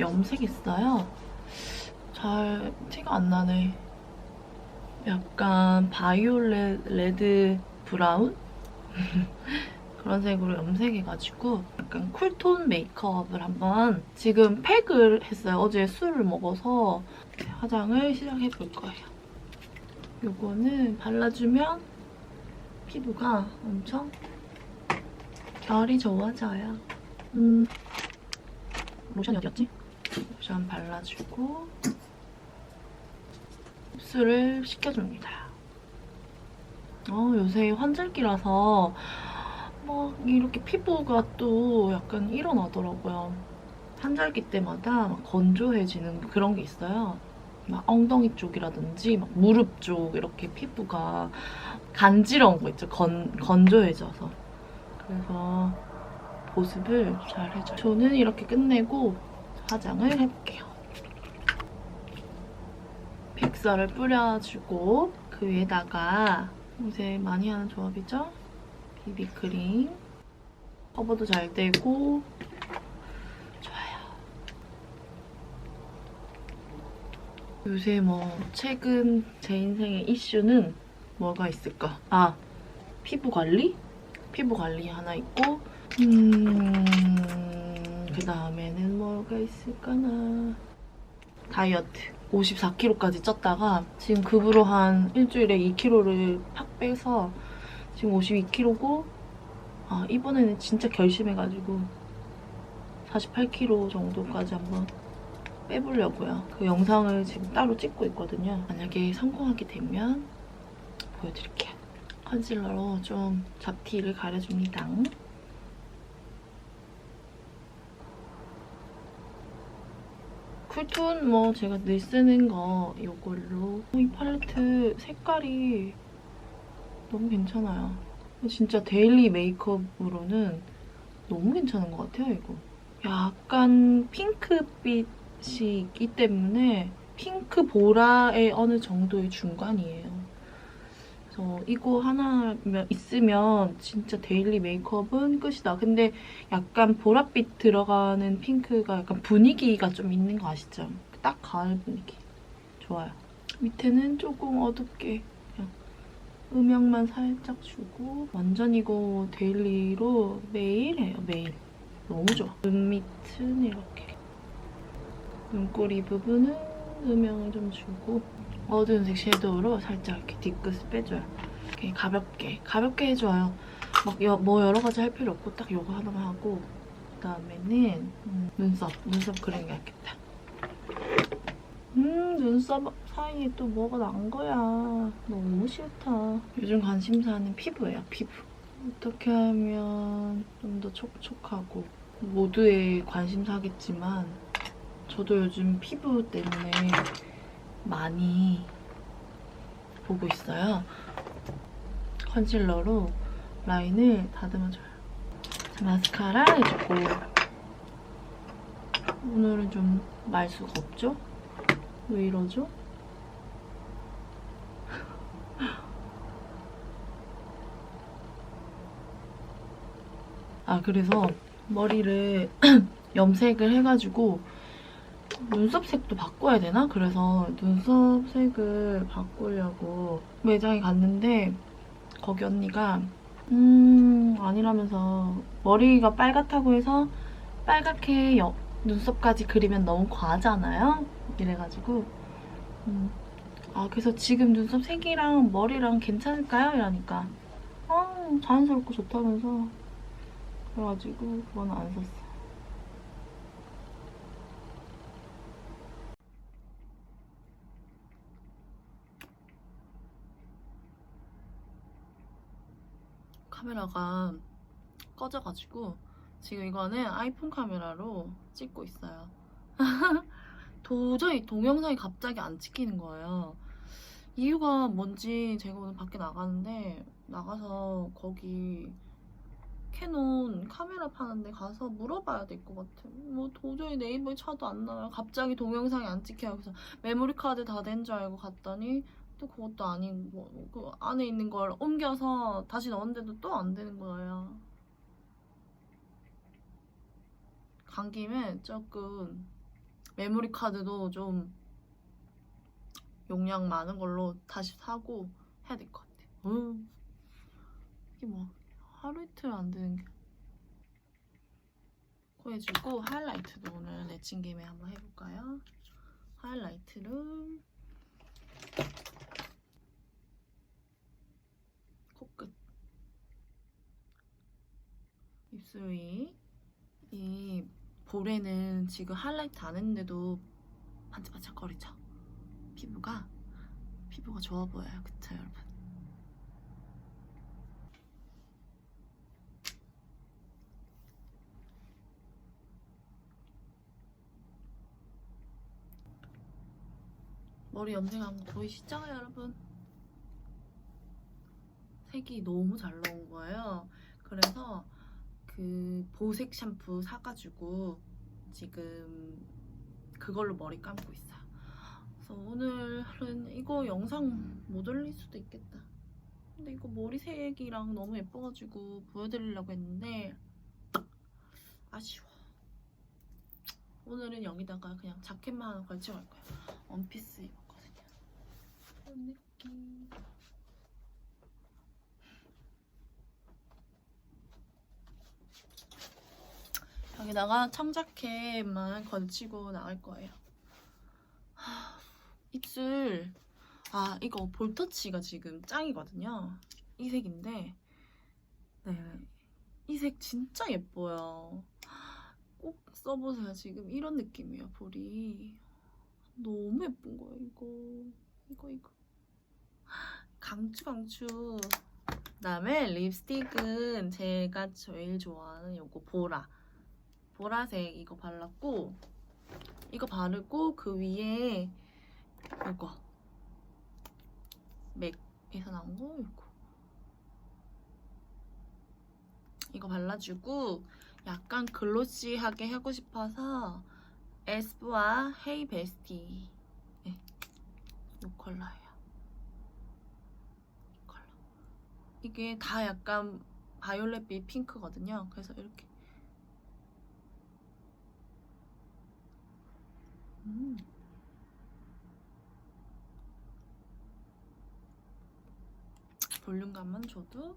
염색했어요. 잘 티가 안 나네. 약간 바이올렛 레드 브라운? 그런 색으로 염색해가지고 약간 쿨톤 메이크업을 한번 지금 팩을 했어요. 어제 술을 먹어서 화장을 시작해볼 거예요. 요거는 발라주면 피부가 엄청 결이 좋아져요. 음, 로션이 어디였지? 로션 발라주고 흡수를 시켜줍니다. 어, 요새 환절기라서 막 이렇게 피부가 또 약간 일어나더라고요. 환절기 때마다 막 건조해지는 그런 게 있어요. 막 엉덩이 쪽이라든지 막 무릎 쪽 이렇게 피부가 간지러운 거 있죠. 건, 건조해져서. 그래서 보습을 잘 해줘요. 저는 이렇게 끝내고 화장을 해볼게요. 픽서를 뿌려주고 그 위에다가 요새 많이 하는 조합이죠? 비비크림 커버도 잘 되고 좋아요. 요새 뭐 최근 제 인생의 이슈는 뭐가 있을까? 아 피부 관리? 피부 관리 하나 있고 음... 그 다음에는 뭐가 있을까나 다이어트 54kg까지 쪘다가 지금 급으로 한 일주일에 2kg를 팍 빼서 지금 52kg고 아 이번에는 진짜 결심해가지고 48kg 정도까지 한번 빼보려고요. 그 영상을 지금 따로 찍고 있거든요. 만약에 성공하게 되면 보여드릴게요. 컨실러로 좀 잡티를 가려줍니다. 쿨톤 뭐 제가 늘 쓰는 거 이걸로 이 팔레트 색깔이 너무 괜찮아요. 진짜 데일리 메이크업으로는 너무 괜찮은 것 같아요, 이거. 약간 핑크빛이 있기 때문에 핑크 보라의 어느 정도의 중간이에요. 그래서 이거 하나 있으면 진짜 데일리 메이크업은 끝이다. 근데 약간 보랏빛 들어가는 핑크가 약간 분위기가 좀 있는 거 아시죠? 딱 가을 분위기. 좋아요. 밑에는 조금 어둡게 그냥 음영만 살짝 주고 완전 이거 데일리로 매일 해요, 매일. 너무 좋아. 눈 밑은 이렇게. 눈꼬리 부분은 음영을 좀 주고 어두운 색 섀도우로 살짝 이렇게 뒤끝을 빼줘요. 이렇게 가볍게, 가볍게 해줘요. 막 뭐 여러 가지 할 필요 없고 딱 이거 하나만 하고 그다음에는 음, 눈썹, 눈썹 그리는 게 낫겠다. 음, 눈썹 사이에 또 뭐가 난 거야. 너무 싫다. 요즘 관심사는 피부예요, 피부. 어떻게 하면 좀 더 촉촉하고 모두의 관심사겠지만 저도 요즘 피부 때문에 많이 보고 있어요. 컨실러로 라인을 다듬어줘요. 자, 마스카라 해주고 오늘은 좀 말수가 없죠? 왜 이러죠? 아 그래서 머리를 염색을 해가지고 눈썹 색도 바꿔야 되나? 그래서 눈썹 색을 바꾸려고 매장에 갔는데 거기 언니가 음 아니라면서 머리가 빨갛다고 해서 빨갛게 여- 눈썹까지 그리면 너무 과하잖아요? 이래가지고 음, 아 그래서 지금 눈썹 색이랑 머리랑 괜찮을까요? 이러니까 아 자연스럽고 좋다면서 그래가지고 그건 안 샀어 카메라가 꺼져가지고 지금 이거는 아이폰 카메라로 찍고 있어요. 도저히 동영상이 갑자기 안 찍히는 거예요. 이유가 뭔지 제가 오늘 밖에 나가는데 나가서 거기 캐논 카메라 파는데 가서 물어봐야 될 것 같아요. 뭐 도저히 네이버에 쳐도 안 나와요. 갑자기 동영상이 안 찍혀요. 그래서 메모리 카드 다 된 줄 알고 갔더니 또 그것도 아니고 그 안에 있는 걸 옮겨서 다시 넣었는데도 또 안 되는 거예요. 간 김에 조금 메모리 카드도 좀 용량 많은 걸로 다시 사고 해야 될 것 같아. 음. 이게 뭐 하루 이틀 안 되는 게. 코 해주고 하이라이트도 오늘 내친 김에 한번 해볼까요? 하이라이트를 코끝 입술 위. 이 볼에는 지금 하이라이트 안 했는데도 반짝반짝거리죠? 피부가 피부가 좋아 보여요. 그쵸 여러분? 머리 염색한 거 보이시죠 여러분? 색이 너무 잘 나온 거예요. 그래서 그 보색 샴푸 사가지고 지금 그걸로 머리 감고 있어요. 그래서 오늘은 이거 영상 못 올릴 수도 있겠다. 근데 이거 머리 색이랑 너무 예뻐가지고 보여드리려고 했는데 아쉬워. 오늘은 여기다가 그냥 자켓만 하나 걸치고 갈 거야. 원피스 입었거든요. 이런 느낌. 여기다가 청자켓만 걸치고 나갈 거예요. 하, 입술 아 이거 볼터치가 지금 짱이거든요. 이 색인데 네. 이 색 진짜 예뻐요. 꼭 써보세요. 지금 이런 느낌이에요. 볼이 너무 예쁜 거예요. 이거 이거 이거 강추 강추. 그다음에 립스틱은 제가 제일 좋아하는 요거 보라. 보라색 이거 발랐고 이거 바르고 그 위에 이거 맥에서 나온 거? 이거. 이거 발라주고 약간 글로시하게 하고 싶어서 에스쁘아 헤이 베스티. 네, 이 컬러예요. 이 컬러. 이게 다 약간 바이올렛빛 핑크거든요. 그래서 이렇게 음. 볼륨감만 줘도